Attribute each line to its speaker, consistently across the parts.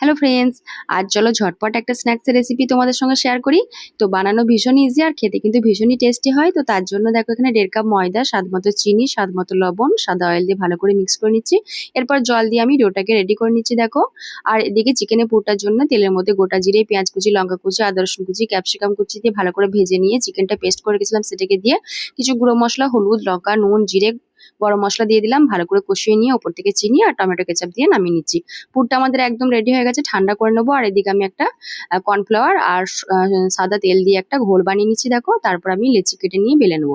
Speaker 1: Hello friends আজ চলো ঝটপট একটা স্ন্যাক্সের রেসিপি তোমাদের সঙ্গে শেয়ার করি। তো বানানো ভীষণ ইজি আর খেতে কিন্তু ভীষণই টেস্টি হয়। তো তার জন্য দেখো এখানে দেড় কাপ ময়দা, স্বাদ মতো চিনি, স্বাদ মতো লবণ সাদা অয়েল দিয়ে ভালো করে মিক্স করে নিচ্ছি। এরপর জল দিয়ে আমি ডোটাকে রেডি করে নিচ্ছি, দেখো। আর এদিকে চিকেনের পুরটার জন্য তেলের মধ্যে গোটা জিরে, পেঁয়াজ কুচি, লঙ্কা কুচি, আদা রসুন কুচি ক্যাপসিকাম কুচি দিয়ে ভালো করে ভেজে নিয়ে চিকেনটা পেস্ট করে গেছিলাম সেটাকে দিয়ে। কিছু গুঁড়ো মশলা, হলুদ, লঙ্কা, নুন, জিরে গরম মশলা দিয়ে দিলাম, ভালো করে কষিয়ে নিয়ে ওপর থেকে চিনি আর টমেটো কেচাপ দিয়ে নামিয়ে নিচ্ছি। পুরটা আমাদের একদম রেডি হয়ে গেছে, ঠান্ডা করে নেব। আর এদিকে আমি একটা কর্নফ্লাওয়ার আর সাদা তেল দিয়ে একটা ঘোল বানিয়ে নিচ্ছি, দেখো। তারপর আমি লেচি কেটে নিয়ে বেলে নেব।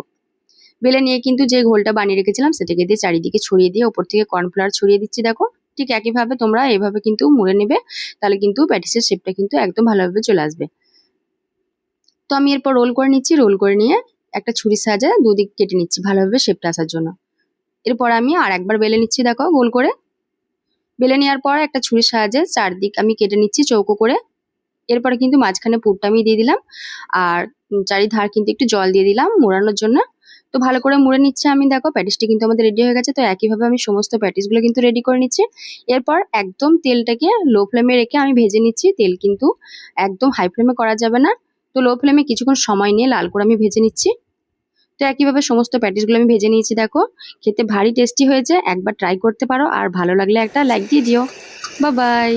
Speaker 1: বেলে নিয়ে কিন্তু যে ঘোলটা বানিয়ে রেখেছিলাম, সেটাকে দিয়ে চারিদিকে ছড়িয়ে দিয়ে ওপর থেকে কর্নফ্লাওয়ার ছড়িয়ে দিচ্ছি, দেখো। ঠিক একইভাবে তোমরা এভাবে কিন্তু মুড়ে নেবে, তাহলে কিন্তু প্যাটিসের শেপটা কিন্তু একদম ভালোভাবে চলে আসবে। তো আমি এরপর রোল করে নিচ্ছি রোল করে নিয়ে একটা ছুরির সাহায্যে দুদিক কেটে নিচ্ছি ভালোভাবে শেপটা আসার জন্য। এরপর আমি আর একবার বেলে নিচ্ছি, দেখো, গোল করে। বেলে নেওয়ার পর একটা ছুরির সাহায্যে চারদিক আমি কেটে নিচ্ছি চৌকো করে। এরপরে কিন্তু মাঝখানে পুরটা আমি দিয়ে দিলাম আর চারিধার কিন্তু একটু জল দিয়ে দিলাম মোড়ানোর জন্য। তো ভালো করে মুড়ে নিচ্ছে আমি, দেখো, প্যাটিসটি কিন্তু আমাদের রেডি হয়ে গেছে, তো একইভাবে আমি সমস্ত প্যাটিসগুলো কিন্তু রেডি করে নিচ্ছি। এরপর একদম তেলটাকে লো ফ্লেমে রেখে আমি ভেজে নিচ্ছি, তেল কিন্তু একদম হাই ফ্লেমে করা যাবে না। তো লো ফ্লেমে কিছুক্ষণ সময় নিয়ে লাল করে আমি ভেজে নিচ্ছি। তো একইভাবে সমস্ত প্যাটিসগুলো আমি ভেজে নিয়েছি দেখো। খেতে ভারী টেস্টি হয়েছে, একবার ট্রাই করতে পারো আর ভালো লাগলে একটা লাইক দিয়ে দিও। বা বাই